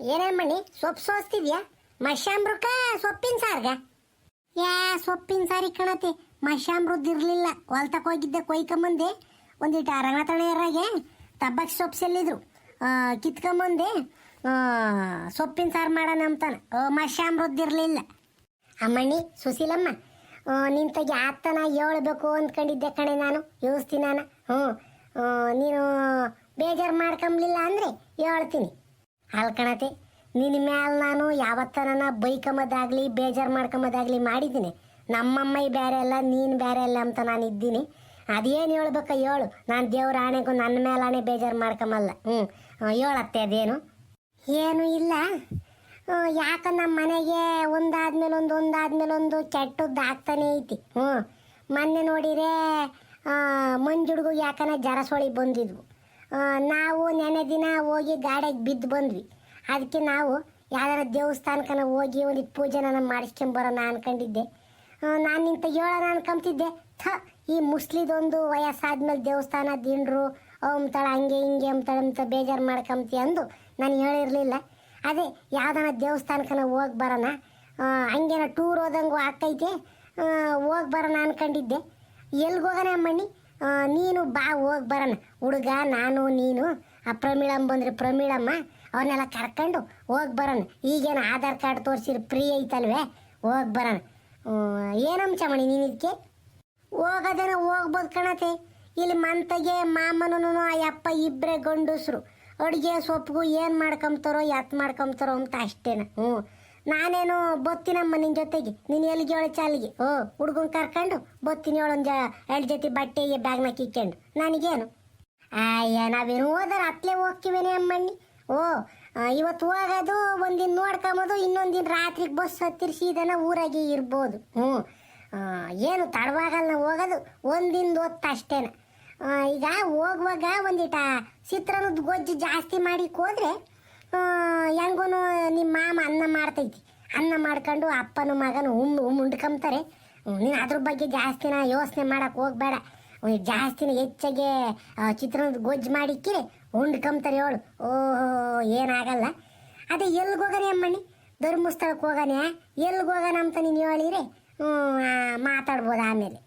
ಏನೇಮಣ್ಣಿ ಸೊಪ್ಪು ಸೋಸ್ತಿದ್ಯಾ? ಮಶಾಮೃಕ ಸೊಪ್ಪಿನ ಸಾರ್ಗ? ಯಾ, ಸೊಪ್ಪಿನ ಸಾರಿ ಕಣತಿ ಇರಲಿಲ್ಲ. ಹೊಲ್ತಕ್ಕೆ ಹೋಗಿದ್ದೆ ಕೊಯ್ಕೊಂಬಂದೆ. ಒಂದಿಟ್ಟು ರಂಗತಣೆಯರಾಗೆ ತಬ್ಬಕ್ಕಿ ಸೊಪ್ಪು ಸೆಲ್ಲಿದ್ರು ಕಿತ್ಕೊಂಬಂದೆ ಸೊಪ್ಪಿನ ಸಾರು ಮಾಡೋಣ ಅಂತಾನೆ. ಇರಲಿಲ್ಲ. ಅಮ್ಮಣ್ಣಿ ಸುಶೀಲಮ್ಮ ನಿನ್ನ ಆತನ ಹೇಳ್ಬೇಕು ಅಂದ್ಕೊಂಡಿದ್ದೆ ಕಣೆ ನಾನು. ಯೋಚಿಸ್ತೀನಿ ನಾನು. ಹ್ಞೂ. ನೀನು ಬೇಜಾರು ಮಾಡ್ಕೊಂಬ್ಲಿಲ್ಲ ಅಂದರೆ ಹೇಳ್ತೀನಿ. ಅಲ್ಕಣತೆ ನಿನ್ನ ಮ್ಯಾಲ ನಾನು ಯಾವತ್ತನ ಬೈಕಂಬದಾಗ್ಲಿ ಬೇಜಾರು ಮಾಡ್ಕೊಂಬೋದಾಗಲಿ ಮಾಡಿದ್ದೀನಿ. ನಮ್ಮಮ್ಮೈ ಬೇರೆ ಅಲ್ಲ, ನೀನು ಬೇರೆ ಅಲ್ಲ ಅಂತ ನಾನು ಇದ್ದೀನಿ. ಅದೇನು ಹೇಳ್ಬೇಕ ಹೇಳು. ನಾನು ದೇವ್ರ ಆಣೆಗೂ ನನ್ನ ಮೇಲೆ ಆಣೆ ಬೇಜಾರು ಮಾಡ್ಕೊಂಬಲ್ಲ ಹ್ಞೂ ಹೇಳತ್ತೆ ಅದೇನು? ಏನು ಇಲ್ಲ. ಯಾಕ ನಮ್ಮ ಮನೆಗೆ ಒಂದಾದ್ಮೇಲೆ ಒಂದು ಒಂದಾದ್ಮೇಲೆ ಒಂದು ಕೆಟ್ಟದ್ದು ಆಗ್ತಾನೆ ಐತಿ. ಹ್ಞೂ ಮೊನ್ನೆ ನೋಡಿರೇ ಮಂಜುಡ್ಗು ಯಾಕನ ಜರಸೊಳಿ ಬಂದಿದ್ವು. ನಾವು ನೆನೆ ದಿನ ಹೋಗಿ ಗಾಡಿಗೆ ಬಿದ್ದು ಬಂದ್ವಿ. ಅದಕ್ಕೆ ನಾವು ಯಾವ್ದಾರ ದೇವಸ್ಥಾನಕ್ಕನ ಹೋಗಿ ಒಂದಿಟ್ಟು ಪೂಜೆನ ಮಾಡಿಸ್ಕೊಂಬರೋಣ ಅನ್ಕೊಂಡಿದ್ದೆ. ನಾನು ನಿಂತ ಹೇಳೋಣ ಅನ್ಕೊಂತಿದ್ದೆ ಥ ಈ ಮುಸ್ಲಿದೊಂದು ವಯಸ್ಸಾದ್ಮೇಲೆ ದೇವಸ್ಥಾನ ದಿಂಡ್ರು ಅಂತಾಳ ಹಂಗೆ ಹಿಂಗೆ ಅಂತಾಳೆ ಅಂತ ಬೇಜಾರು ಮಾಡ್ಕೊಂತಿ ಅಂದು ನಾನು ಹೇಳಿರಲಿಲ್ಲ. ಅದೇ ಯಾವ್ದಾನ ದೇವಸ್ಥಾನಕ್ಕನ ಹೋಗಿ ಬರೋಣ ಹಂಗೇನ ಟೂರ್ ಹೋದಂಗೂ ಆಕೈತೆ ಹೋಗಿ ಬರೋಣ ಅನ್ಕೊಂಡಿದ್ದೆ. ಎಲ್ಗೆ ಹೋಗೋಣ ಅಮ್ಮಣ್ಣಿ? ಆ, ನೀನು ಬಾ, ಹೋಗಿ ಬರೋಣ. ಹುಡುಗ, ನಾನು, ನೀನು, ಆ ಪ್ರಮೀಳಮ್ಮ ಬಂದರೆ ಪ್ರಮೀಳಮ್ಮ ಅವನ್ನೆಲ್ಲ ಕರ್ಕೊಂಡು ಹೋಗಿ ಬರೋಣ. ಈಗೇನು ಆಧಾರ್ ಕಾರ್ಡ್ ತೋರಿಸಿರು ಫ್ರೀ ಐತಲ್ವೇ? ಹೋಗಿ ಬರೋಣ. ಏನಮ್ಮ ಚಮಣಿ ನೀನು ಇದಕ್ಕೆ ಹೋಗೋದೇನ ಹೋಗ್ಬೋದು ಕಣತೆ. ಇಲ್ಲಿ ಮಂತಗೆ ಮಾಮನೂ ಆ ಅಪ್ಪ ಇಬ್ಬರೇ ಗಂಡಸ್ರು. ಅಡುಗೆ ಸೊಪ್ಪಿಗೂ ಏನು ಮಾಡ್ಕೊಂಬ್ತಾರೋ ಎತ್ ಮಾಡ್ಕೊಂಬ್ತಾರೋ ಅಂತ ಅಷ್ಟೇನ. ಹ್ಞೂ ನಾನೇನು ಬತ್ತಿನಮ್ಮ ನಿನ್ ಜೊತೆಗೆ, ನೀನು ಎಲ್ಲಿಗೆ ಚಾಲಿಗೆ? ಓ, ಹುಡುಗನ್ ಕರ್ಕೊಂಡು ಬತ್ತೀನಿ ಒಂದು ಎರಡು ಜೊತೆ ಬಟ್ಟೆಗೆ ಬ್ಯಾಗ್ನ ಕಿಕ್ಕೊಂಡು. ನನಗೇನು? ಅಯ್ಯ, ನಾವೇನು ಹೋದಾರ ಅತ್ಲೇ ಹೋಗ್ತೀವೇನೆ ಅಮ್ಮಣ್ಣಿ? ಓ ಇವತ್ತು ಹೋಗೋದು ಒಂದಿನ ನೋಡ್ಕೊಂಬೋದು ಇನ್ನೊಂದಿನ ರಾತ್ರಿಗೆ ಬಸ್ ಹತ್ತಿರ ಸೀದನ ಊರಾಗೆ ಇರ್ಬೋದು. ಹ್ಞೂ. ಏನು ತಡವಾಗಲ್ಲ ಹೋಗೋದು ಒಂದಿನ ಹೊತ್ತು ಅಷ್ಟೇನ. ಈಗ ಹೋಗುವಾಗ ಒಂದಿಟ ಚಿತ್ರಾನ್ನದ ಗೊಜ್ಜು ಜಾಸ್ತಿ ಮಾಡಿ ಹೆಂಗೂ ನಿಮ್ಮ ಮಾಮ ಅನ್ನ ಮಾಡ್ತೈತಿ. ಅನ್ನ ಮಾಡ್ಕೊಂಡು ಅಪ್ಪನ ಮಗನ ಉಮ್ ಉಮ್ ಉಂಡ್ಕೊಂತಾರೆ ನೀನು ಅದ್ರ ಬಗ್ಗೆ ಜಾಸ್ತಿನ ಯೋಚನೆ ಮಾಡಕ್ಕೆ ಹೋಗ್ಬೇಡ. ಜಾಸ್ತಿನ ಹೆಚ್ಚಾಗೆ ಚಿತ್ರದ ಗೊಜ್ಜು ಮಾಡಿಕ್ಕಿರಿ ಉಂಡ್ಕೊಂತಾರೆ ಹೇಳು. ಓಹೋ, ಏನಾಗಲ್ಲ. ಅದೇ ಎಲ್ಲಿಗೆ ಹೋಗೋಣ ಅಮ್ಮಣ್ಣಿ? ಧರ್ಮಸ್ಥಳಕ್ಕೆ ಹೋಗೋಣ ಎಲ್ಲಿಗೆ ಹೋಗೋಣ ಅಂತ ನೀನು ಹೇಳಿರಿ ಮಾತಾಡ್ಬೋದು ಆಮೇಲೆ.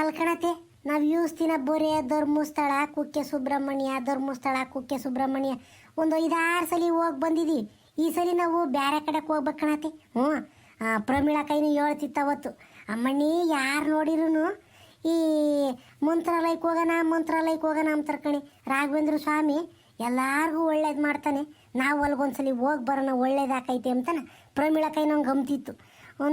ಅಲ್ಕಣತೆ ನಾವು ಯೂಸ್ ದಿನ ಬರೇ ಧರ್ಮಸ್ಥಳ ಕುಕ್ಕೆ ಸುಬ್ರಹ್ಮಣ್ಯ ಧರ್ಮಸ್ಥಳ ಕುಕ್ಕೆ ಸುಬ್ರಹ್ಮಣ್ಯ. ಒಂದು ಐದಾರು ಸಲ ಹೋಗಿ ಬಂದಿದ್ದೀವಿ ಈ ಸಲ ನಾವು ಬೇರೆ ಕಡೆಗೆ ಹೋಗ್ಬೇಕಣತಿ ಕಣತೆ. ಹ್ಞೂ ಪ್ರಮೀಳಾ ಕೈನು ಹೇಳ್ತಿತ್ತು ಅವತ್ತು. ಅಮ್ಮಣ್ಣಿ, ಯಾರು ನೋಡಿರೂ ಈ ಮಂತ್ರಾಲಯಕ್ಕೆ ಹೋಗೋಣ ಮಂತ್ರಾಲಯಕ್ಕೆ ಹೋಗೋಣ ಅಂತಾರೆ ಕಣಿ. ರಾಘವೇಂದ್ರ ಸ್ವಾಮಿ ಎಲ್ಲಾರ್ಗೂ ಒಳ್ಳೇದು ಮಾಡ್ತಾನೆ. ನಾವು ಅಲ್ಗೊಂದ್ಸಲಿ ಹೋಗಿ ಬರೋಣ, ಒಳ್ಳೇದಾಕೈತೆ ಅಂತಾನೆ ಪ್ರಮೀಳಾ ಕೈ ನಂಗೆ ಗಮ್ತಿತ್ತು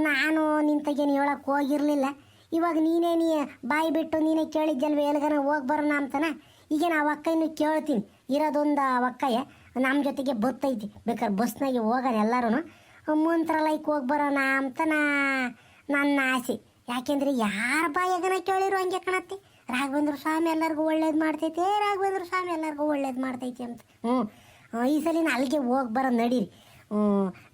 ನಾನು ನಿಂತಾಗೇನು ಹೇಳಕ್ಕೆ ಹೋಗಿರಲಿಲ್ಲ. ಇವಾಗ ನೀನೇ ನೀ ಬಾಯಿ ಬಿಟ್ಟು ನೀನೇ ಕೇಳಿದ್ದಲ್ವ, ಎಲ್ಗನ ಹೋಗಿ ಬರೋಣ ಅಂತಾನ? ಈಗ ನಾವು ಅಕ್ಕಯ್ಯನು ಕೇಳ್ತೀನಿ. ಇರೋದೊಂದು ಒಕ್ಕಯ್ಯ ನಮ್ಮ ಜೊತೆಗೆ ಬತ್ತೈತಿ ಬೇಕಾದ್ರೆ ಬಸ್ನಾಗೆ ಹೋಗೋಣ ಎಲ್ಲರೂ ಲೈಕ್ ಹೋಗಿ ಬರೋಣ ಅಂತ ನನ್ನ ಆಸೆ. ಯಾಕೆಂದರೆ ಯಾರ ಬಾಯಾಗನ ಕೇಳಿರು ಹಂಗೆ ಕಾಣತ್ತೆ. ರಾಘವೇಂದ್ರ ಸ್ವಾಮಿ ಎಲ್ಲರಿಗೂ ಒಳ್ಳೇದು ಮಾಡ್ತೈತೆ, ರಾಘವೇಂದ್ರ ಸ್ವಾಮಿ ಎಲ್ಲರಿಗೂ ಒಳ್ಳೇದು ಮಾಡ್ತೈತಿ ಅಂತ. ಹ್ಞೂ. ಈ ಸಲ ಅಲ್ಲಿಗೆ ಹೋಗಿ ಬರೋ ನಡೀರಿ.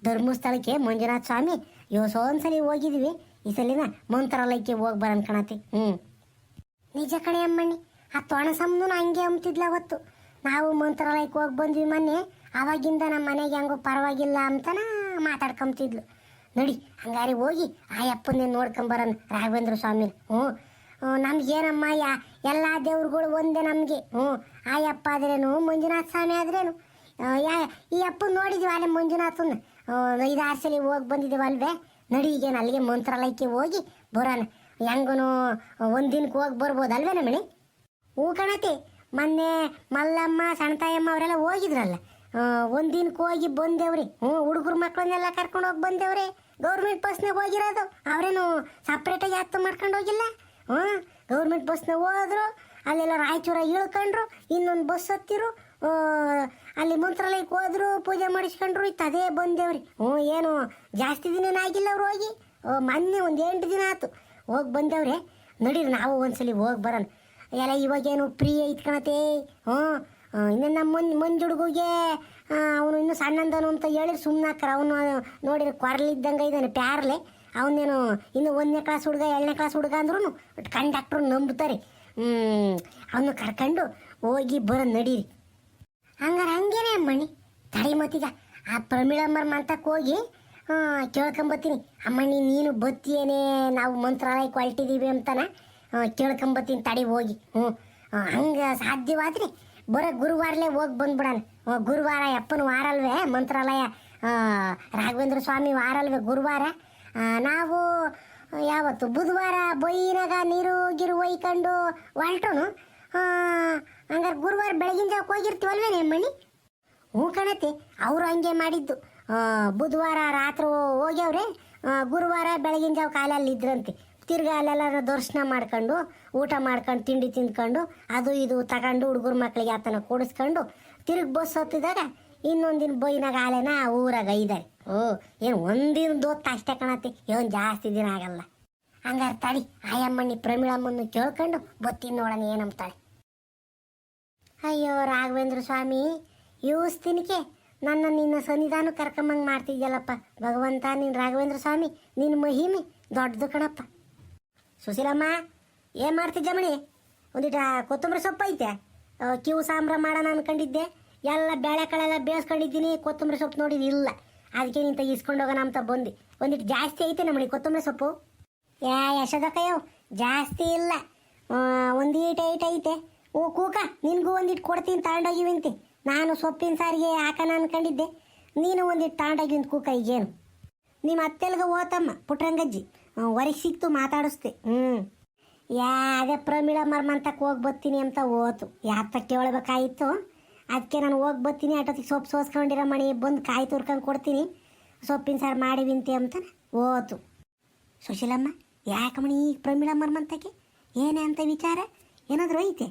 ಧರ್ಮಸ್ಥಳಕ್ಕೆ ಮಂಜುನಾಥ ಸ್ವಾಮಿ ಯೋಸೋ ಒಂದ್ಸಲಿ ಹೋಗಿದ್ವಿ. ಈ ಸಲಿನ ಮಂತ್ರಾಲಯಕ್ಕೆ ಹೋಗಿ ಬರೋಣ ಕಣತಿ. ಹ್ಞೂ ನಿಜ ಕಣೆ ಅಮ್ಮಣ್ಣಿ ಆ ತೊಣಸಮ್ಮನು ಹಂಗೆ ಅಂಬ್ತಿದ್ಲ ಅವತ್ತು. ನಾವು ಮಂತ್ರಾಲಯಕ್ಕೆ ಹೋಗಿ ಬಂದ್ವಿ ಮೊನ್ನೆ ಅವಾಗಿಂದ ನಮ್ಮ ಮನೆಗೆ ಹೆಂಗೋ ಪರವಾಗಿಲ್ಲ ಅಂತನ ಮಾತಾಡ್ಕೊಂತಿದ್ಲು ನೋಡಿ ಹಂಗಾರೆ ಹೋಗಿ ಆ ಅಪ್ಪನೇ ನೋಡ್ಕೊಂಬರೋಣ ರಾಘವೇಂದ್ರ ಸ್ವಾಮಿ ಹ್ಞೂ. ನಮ್ಗೇನಮ್ಮ ಯಾ ಎಲ್ಲ ದೇವ್ರುಗಳು ಒಂದೇ ನಮಗೆ. ಹ್ಞೂ. ಆ ಅಪ್ಪ ಆದ್ರೇನು ಮಂಜುನಾಥ ಸ್ವಾಮಿ ಆದ್ರೇನು? ಯಾ ಈ ಅಪ್ಪ ನೋಡಿದ್ವಿ ಅಲ್ಲೇ ಮಂಜುನಾಥನ? ಐದಾರು ಸಲ ಹೋಗಿ ಬಂದಿದ್ದೀವಲ್ವೇ ನಡಿ ಈಗೇನು ಅಲ್ಲಿಗೆ ಮಂತ್ರಾಲಯಕ್ಕೆ ಹೋಗಿ ಬರೋಣ. ಹೆಂಗೂ ಒಂದಿನಕ್ಕೆ ಹೋಗಿ ಬರ್ಬೋದಲ್ವೇ ಮಣಿ ಹೂ ಕಣತಿ. ಮೊನ್ನೆ ಮಲ್ಲಮ್ಮ, ಸಣ್ಣತಾಯಮ್ಮ ಅವರೆಲ್ಲ ಹೋಗಿದ್ರಲ್ಲ. ಒಂದು ಹೋಗಿ ಬಂದೇವ್ರಿ. ಹ್ಞೂ, ಹುಡುಗರು ಮಕ್ಕಳನ್ನೆಲ್ಲ ಕರ್ಕೊಂಡು ಹೋಗಿ ಬಂದೇವ್ರಿ. ಗೌರ್ಮೆಂಟ್ ಬಸ್ನಾಗ ಹೋಗಿರೋದು. ಅವರೇನು ಸಪ್ರೇಟಾಗಿ ಹತ್ತು ಮಾಡ್ಕೊಂಡು ಹೋಗಿಲ್ಲ? ಹ್ಞೂ, ಗೌರ್ಮೆಂಟ್ ಬಸ್ನಾಗ ಹೋದ್ರು, ಅಲ್ಲೆಲ್ಲ ರಾಯಚೂರ ಇಳ್ಕೊಂಡ್ರು, ಇನ್ನೊಂದು ಬಸ್ ಹತ್ತಿರು ಅಲ್ಲಿ ಮಂತ್ರಾಲಯಕ್ಕೆ ಹೋದ್ರು, ಪೂಜೆ ಮಾಡಿಸ್ಕೊಂಡ್ರು, ಇತ್ತು. ಅದೇ ಬಂದೇವ್ರಿ. ಹ್ಞೂ, ಏನು, ಜಾಸ್ತಿ ದಿನ ಆಗಿಲ್ಲ ಅವ್ರು ಹೋಗಿ. ಓ, ಮೊನ್ನೆ ಒಂದು ಎಂಟು ದಿನ ಆಯ್ತು ಹೋಗಿ ಬಂದೇವ್ರಿ. ನಡೀರಿ, ನಾವು ಒಂದ್ಸಲಿ ಹೋಗಿ ಬರೋಣ. ಎಲ್ಲ ಇವಾಗೇನು ಫ್ರೀ ಐತ್ ಕಣತೆ. ಹ್ಞೂ ಇನ್ನು ನಮ್ಮ ಮಂಜ್ ಹುಡುಗಿಗೆ ಅವನು ಇನ್ನೂ ಸಣ್ಣಂದನು ಅಂತ ಹೇಳಿ ಸುಮ್ಮನಾಕ್ರ ಅವನು ನೋಡಿದ್ರೆ ಕೊರಲಿದ್ದಂಗೆ ಇದ್ದಾನೆ, ಪ್ಯಾರ್ಲೆ. ಅವನೇನು, ಇನ್ನು ಒಂದನೇ ಕ್ಲಾಸ್ ಹುಡುಗ, ಎರಡನೇ ಕ್ಲಾಸ್ ಹುಡುಗ ಅಂದ್ರೂ ಕಂಡಕ್ಟ್ರು ನಂಬುತ್ತಾರೆ ಹ್ಞೂ ಅವನು ಕರ್ಕೊಂಡು ಹೋಗಿ ಬರೋ ನಡೀರಿ. ಹಂಗಾರೆ ಹಂಗೇನೆ ಅಮ್ಮಣ್ಣಿ. ತಡಿ ಮತ್ತೀಗ. ಆ ಪ್ರಮಿಳಮ್ಮರ ಮಂತಕ್ಕೆ ಹೋಗಿ ಕೇಳ್ಕೊಂಬತ್ತೀನಿ. ಅಮ್ಮಣ್ಣಿ, ನೀನು ಬತ್ತೀಯೇನೆ, ನಾವು ಮಂತ್ರಾಲಯಕ್ಕೆ ಹೊಲ್ಟಿದ್ದೀವಿ ಅಂತಾನ ಕೇಳ್ಕೊಂಬತ್ತೀನಿ ತಡಿ ಹೋಗಿ. ಹ್ಞೂ ಹಂಗೆ ಸಾಧ್ಯವಾದ್ರೆ? ಬರೋ ಗುರುವಾರಲೇ ಹೋಗಿ ಬಂದ್ಬಿಡಣ. ಗುರುವಾರ ಅಪ್ಪನ ವಾರಲ್ವೇ, ಮಂತ್ರಾಲಯ ರಾಘವೇಂದ್ರ ಸ್ವಾಮಿ ವಾರಲ್ವೇ ಗುರುವಾರ. ನಾವು ಯಾವತ್ತು ಬುಧವಾರ ಬೊಯ್ಯಿನಾಗ ನೀರು, ಗಿರು ಒಯ್ಕೊಂಡು ಹೊಲ್ಟೋನು. ಹಂಗಾರೆ ಗುರುವಾರ ಬೆಳಗಿನ ಜಾವಕ್ಕೆ ಹೋಗಿರ್ತೀವಲ್ವೇ ನಿಮ್ಮಣ್ಣಿ ಹ್ಞೂ ಕಣತೆ, ಅವರು ಹಂಗೆ ಮಾಡಿದ್ದು. ಬುಧವಾರ ರಾತ್ರಿ ಹೋಗ್ಯವ್ರೆ ಗುರುವಾರ ಬೆಳಗಿನ ಜಾವ ಕಾಲಲ್ಲಿ ಇದ್ರಂತೆ. ತಿರ್ಗಾ ಅಲ್ಲೆಲ್ಲ ದರ್ಶನ ಮಾಡ್ಕೊಂಡು, ಊಟ ಮಾಡ್ಕೊಂಡು, ತಿಂಡಿ ತಿಂದ್ಕೊಂಡು, ಅದು ಇದು ತಗೊಂಡು ಹುಡುಗರ ಮಕ್ಕಳಿಗೆ ಆತನ ಕೂಡಿಸ್ಕೊಂಡು ತಿರ್ಗಿ ಬಸ್ ಹತ್ತಿದಾಗ ಇನ್ನೊಂದಿನ ಬೈನಾಗ ಆಲೆನ ಊರಾಗ ಇದ್ದಾರೆ ಓ, ಏನು ಒಂದಿನ ದೋತ್ತ ಅಷ್ಟೇ ಕಾಣತ್ತೆ ಏನು ಜಾಸ್ತಿ ದಿನ ಆಗಲ್ಲ. ಹಂಗಾರೆ ತಡಿ ಆಯಮ್ಮಣ್ಣಿ ಪ್ರಮೀಳಮ್ಮನ್ನು ಕೇಳ್ಕೊಂಡು ಬತ್ತಿನ ನೋಡೋಣ ಏನಂತಾಳೆ ಅಯ್ಯೋ ರಾಘವೇಂದ್ರ ಸ್ವಾಮಿ ಯೂಸ್ ತಿನ್ಕೆ ನನ್ನ ನಿನ್ನ ಸನ್ನಿಧಾನ ಕರ್ಕೊಂಬಂಗೆ ಮಾಡ್ತಿದ್ಯಲ್ಲಪ್ಪ. ಭಗವಂತ, ನೀನು ರಾಘವೇಂದ್ರ ಸ್ವಾಮಿ ನಿನ್ನ ಮಹಿಮೆ ದೊಡ್ಡದು ಕಣಪ್ಪ. ಸುಶೀಲಮ್ಮ, ಏನು ಮಾಡ್ತಿದ್ದೆ ಮಣಿ ಒಂದಿಟ ಕೊತ್ತಂಬರಿ ಸೊಪ್ಪು ಐತೆ? ಕ್ಯೂ ಸಾಂಬ್ರ ಮಾಡೋಣ ಅನ್ಕೊಂಡಿದ್ದೆ. ಎಲ್ಲ ಬೇಳೆ ಕಳೆಲ್ಲ ಬೇಯಿಸ್ಕೊಂಡಿದ್ದೀನಿ, ಕೊತ್ತಂಬರಿ ಸೊಪ್ಪು ನೋಡಿದ್ದು ಇಲ್ಲ ಅದಕ್ಕೆ ನಿಂತ ಇಸ್ಕೊಂಡು ಹೋಗೋಣ ಅಂತ ಬಂದು. ಒಂದಿಟ್ಟು ಜಾಸ್ತಿ ಐತೆ ನಮ್ಮಣಿ ಕೊತ್ತಂಬರಿ ಸೊಪ್ಪು. ಯಾ ಯಶೋದಕ್ಕಯ್ಯೋ ಜಾಸ್ತಿ ಇಲ್ಲ. ಒಂದು ಈಟ ಐತೆ. ಓ, ಕೂಕ, ನಿನಗೂ ಒಂದಿಟ್ಟು ಕೊಡ್ತೀನಿ ತಗೊಂಡೋಗಿವಿಂತಿ ನಾನು ಸೊಪ್ಪಿನ ಸಾರಿಗೆ ಹಾಕೋಣ ಅನ್ಕೊಂಡಿದ್ದೆ ನೀನು ಒಂದಿಟ್ಟು ತಗೊಂಡೋಗಿಂತ ಕೂಕ ಈಗೇನು. ನಿಮ್ಮ ಅತ್ತೆಲ್ಗ ಓತಮ್ಮ ಪುಟ್ರಂಗಜ್ಜಿ ಹೊರಗೆ ಸಿಕ್ತು ಮಾತಾಡಿಸ್ತೆ. ಹ್ಞೂ ಯಾ, ಅದೇ ಪ್ರಮೀಳ ಮರ್ಮಂತಕ್ಕೆ ಹೋಗಿ ಬರ್ತೀನಿ ಅಂತ ಓತು ಯಾತ ಕೇಳಬೇಕಾಗಿತ್ತು ಅದಕ್ಕೆ ನಾನು ಹೋಗಿ ಬರ್ತೀನಿ ಅಟೋತಿಗೆ ಸೊಪ್ಪು ಸೋಸ್ಕೊಂಡಿರೋ ಮಣಿ ಬಂದು ಕಾಯಿ ತುರ್ಕೊಂಡು ಕೊಡ್ತೀನಿ. ಸೊಪ್ಪಿನ ಸಾರು ಮಾಡಿವಿಂತಿ ಅಂತ ಓತು ಸುಶೀಲಮ್ಮ ಯಾಕೆ ಮಣಿ ಈಗ ಪ್ರಮೀಳ ಮರ್ಮಂತಕ್ಕೆ ಏನೇ ಅಂತ ವಿಚಾರ? ಏನಾದರೂ ಐತೆ?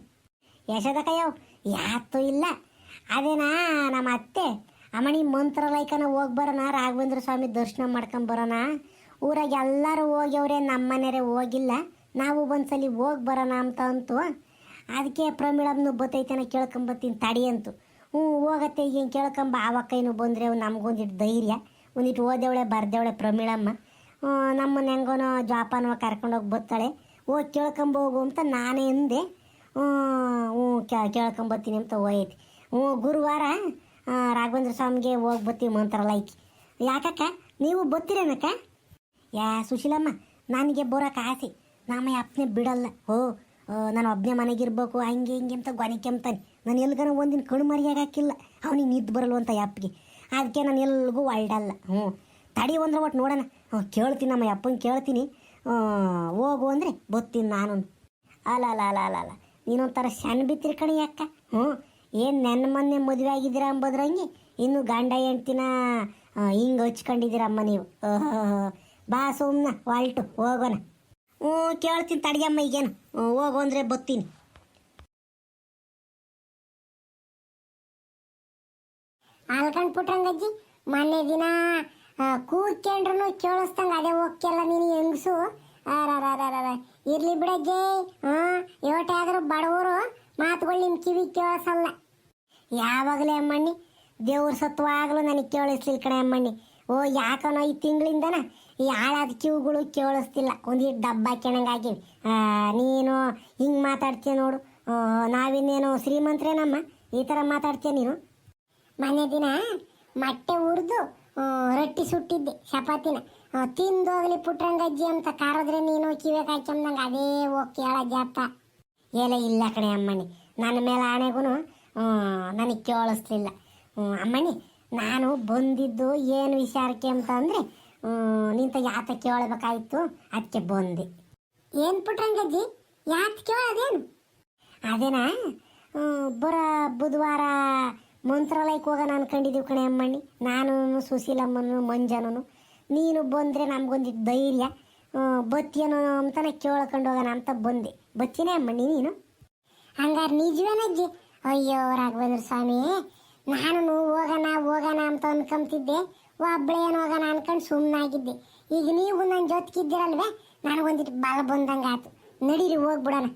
ಯಶೋದಕಯ್ಯವ್ ಯಾತೂ ಇಲ್ಲ. ಅದೇನಾ ನಮ್ಮ ಅತ್ತೆ. ಅಮ್ಮಣಿ ಲೈಕನ ಹೋಗಿ ಬರೋಣ, ರಾಘವೇಂದ್ರ ಸ್ವಾಮಿ ದರ್ಶನ ಮಾಡ್ಕೊಂಡು ಬರೋಣ. ಊರಾಗ ಎಲ್ಲರೂ ಹೋಗ್ಯವ್ರೆ, ನಮ್ಮ ಮನೆಯವ್ರೆ ಹೋಗಿಲ್ಲ. ನಾವು ಒಂದ್ಸಲಿ ಹೋಗಿ ಬರೋಣ ಅಂತ ಅಂತು. ಅದಕ್ಕೆ ಪ್ರಮೀಳಮ್ನು ಬತ್ತೈತೆನ ಕೇಳ್ಕೊಂಬತ್ತೀನಿ ತಡಿ ಅಂತು. ಹ್ಞೂ, ಹೋಗತ್ತೆ ಈಗ ಕೇಳ್ಕೊಂಬ ಆವಕ್ಕೈನು ಬಂದರೆ ನಮಗೊಂದಿಟ್ಟು ಧೈರ್ಯ. ಒಂದಿಟ್ಟು ಓದೇವಳೆ, ಬರ್ದೇವಳೆ ಪ್ರಮೀಳಮ್ಮ. ನಮ್ಮನ್ನ ಹೆಂಗೋನೋ ಜಾಪಾನವ ಕರ್ಕೊಂಡೋಗಿ ಬರ್ತಾಳೆ ಓ ಕೇಳ್ಕೊಂಬೋಗು ಅಂತ ನಾನೇ ಹಿಂದೆ ಹ್ಞೂ ಕೇಳ್ಕೊಂಬತ್ತೀನಿ ಅಂತ ಹೋಯ್ತು ಹ್ಞೂ, ಗುರುವಾರ ರಾಘವೇಂದ್ರ ಸ್ವಾಮಿಗೆ ಹೋಗಿ ಬರ್ತೀವಿ ಲೈಕ್ ಯಾಕಕ್ಕ? ನೀವು ಬರ್ತೀರೇನಕ್ಕ ಯಾ, ಸುಶೀಲಮ್ಮ, ನನಗೆ ಬರೋಕೆ ಆಸೆ. ನಮ್ಮ ಅಪ್ಪನೇ ಬಿಡಲ್ಲ. ಓ ನಾನು ಒಬ್ಬನೇ ಮನೆಗಿರ್ಬೇಕು, ಹಂಗೆ ಹಿಂಗೆ ಅಂತ ಗೊನಿಕೆಂತಾನೆ ನಾನು ಎಲ್ಗನ ಒಂದಿನ ಕಣ್ಣು ಮರಿಯಾಗ ಹಾಕಿಲ್ಲ. ಅವನಿಗೆ ನಿದ್ದು ಬರಲ್ವಂತ ಅಪ್ಪಗೆ ಅದಕ್ಕೆ ನಾನು ಎಲ್ಗೂ ಒಳ್ಳಲ್ಲ ಹ್ಞೂ, ತಡಿ ಅಂದ್ರೆ ಒಟ್ಟು ನೋಡೋಣ. ಕೇಳ್ತೀನಿ ನಮ್ಮ ಅಪ್ಪನ ಕೇಳ್ತೀನಿ. ಹೋಗು ಅಂದರೆ ಬತ್ತೀನಿ ನಾನು ಅಲ್ಲ ಅಲ್ಲ ಅಲ್ಲ ಅಲ್ಲ ಅಲ್ಲ ನೀನೊಂಥರ ಸಣ್ಣ ಬಿತ್ತಿರಿ ಕಣಿ ಅಕ್ಕ ಹ್ಞೂ ಏನು ನನ್ನ ಮೊನ್ನೆ ಮದುವೆ ಆಗಿದ್ದೀರಾ ಅಂಬೋದ್ರಂಗೆ? ಇನ್ನು ಗಂಡ ಹೆಂಡ್ತಿನ ಹಿಂಗೆ ಹಚ್ಕೊಂಡಿದ್ದೀರಮ್ಮ ನೀವು. ಬಾ ಸುಮ್ಮನೆ ವಾಲ್ಟು, ಹೋಗೋಣ. ಹ್ಞೂ, ಕೇಳ್ತೀನಿ ತಡಿಯಮ್ಮ ಈಗೇನು. ಹೋಗು ಅಂದರೆ ಬತ್ತೀನಿ. ಅಲ್ಕಂಡ್ ಪುಟ್ರಂಗಜ್ಜಿ ಮೊನ್ನೆ ದಿನ ಕೂತ್ಕೊಂಡ್ರು ಕೇಳಿಸ್ದಂಗ, ಅದೇ ಹೋಗ್ಕೆಲ್ಲ ನೀನು ಹೆಂಗಸು? ಇರ್ಲಿ ಬಿಡಜ್ಜಿ ಹಾ ಯೋಟೆ ಆದ್ರೂ ಬಡವರು ಮಾತುಗಳು ನಿಮ್ ಕಿವಿ ಕೇಳಿಸಲ್ಲ ಯಾವಾಗಲೇ ಅಮ್ಮಣ್ಣಿ, ದೇವ್ರ ಸತ್ವಾಗಲೂ ನನಗೆ ಕೇಳಿಸ್ಲಿಲ್ಲ ಕಣೆ ಅಮ್ಮಣ್ಣಿ. ಓ, ಯಾಕನೋ ಈ ತಿಂಗಳಿಂದನ ಈ ಹಾಳಾದ ಕಿವುಗಳು ಕೇಳಿಸ್ತಿಲ್ಲ. ಒಂದಿಷ್ಟು ಡಬ್ಬ ಹಾಕ್ಯಣಂಗಾಗಿವಿ ನೀನು ಹಿಂಗೆ ಮಾತಾಡ್ತೀಯ ನೋಡು. ನಾವಿನ್ನೇನು ಶ್ರೀಮಂತ್ರೇನಮ್ಮ? ಈ ಥರ ಮಾತಾಡ್ತೀಯ ನೀನು? ಮನೆ ದಿನ ಮೊಟ್ಟೆ ಹುರಿದು ರೊಟ್ಟಿ ಸುಟ್ಟಿದ್ದೆ ಚಪಾತಿನ ತಿಂದು ತಿಂದೋಗ್ಲಿ ಪುಟ್ರಂಗಜ್ಜಿ ಅಂತ ಕಾರದ್ರೆ ನೀನು ಕಿವಿಗೆ ಹಾಕ್ಯಂದಂಗೆ ಅದೇ ಹೋಗಿ ಕೇಳಜ್ಜಪ್ಪ ಜಾಪ ಏಲ ಇಲ್ಲ ಕಣೆ ಅಮ್ಮನಿ ನನ್ನ ಮೇಲೆ ಆಣೆಗೂ ನನಗೆ ಕೇಳಿಸ್ಲಿಲ್ಲ. ಅಮ್ಮನಿ ನಾನು ಬಂದಿದ್ದು ಏನು ವಿಚಾರಕ್ಕೆ ಅಂತ ಅಂದರೆ ನಿಂತ ಯಾತ ಕೇಳಬೇಕಾಯ್ತು ಅದಕ್ಕೆ ಬಂದೆ. ಏನು ಪುಟ್ರಂಗಜ್ಜಿ ಯಾತ ಕೇಳೋದೇನು? ಅದೇನಾ? ಬರ ಬುಧವಾರ ಮಂತ್ರಾಲಯಕ್ಕೆ ಹೋಗೋಣ ಅನ್ಕೊಂಡಿದ್ದೀವಿ ಕಣೆ ಅಮ್ಮಣ್ಣಿ. ನಾನು ಸುಶೀಲಮ್ಮನು, ಮಂಜನನು. ನೀನು ಬಂದರೆ ನಮಗೊಂದು ಧೈರ್ಯ ಬತ್ತಿಯನು ಅಂತಾನೆ ಕೇಳ್ಕೊಂಡು ಹೋಗೋಣ ಅಂತ ಬಂದೆ. ಬತ್ತಿನೇ ಅಮ್ಮಣ್ಣಿ ನೀನು? ಹಂಗಾರೆ ನಿಜವೇನಜ್ಜಿ ಅಯ್ಯೋ ರಾಘವೇಂದ್ರ ಸ್ವಾಮಿ ನಾನು ಹೋಗೋಣ ಹೋಗೋಣ ಅಂತ ಅನ್ಕೊಂತಿದ್ದೆ ಒಬ್ಬಳೇ ಏನು ಹೋಗೋಣ ಅನ್ಕೊಂಡು ಸುಮ್ಮನಾಗಿದ್ದೆ ಈಗ ನೀವು ನನ್ನ ಜೊತೆಗಿದ್ದೀರಲ್ವೇ? ನನಗೊಂದಿಟ್ಟು ಬಲ ಬಂದಂಗೆ ಆಯ್ತು ನಡೀರಿ, ಹೋಗ್ಬಿಡೋಣ.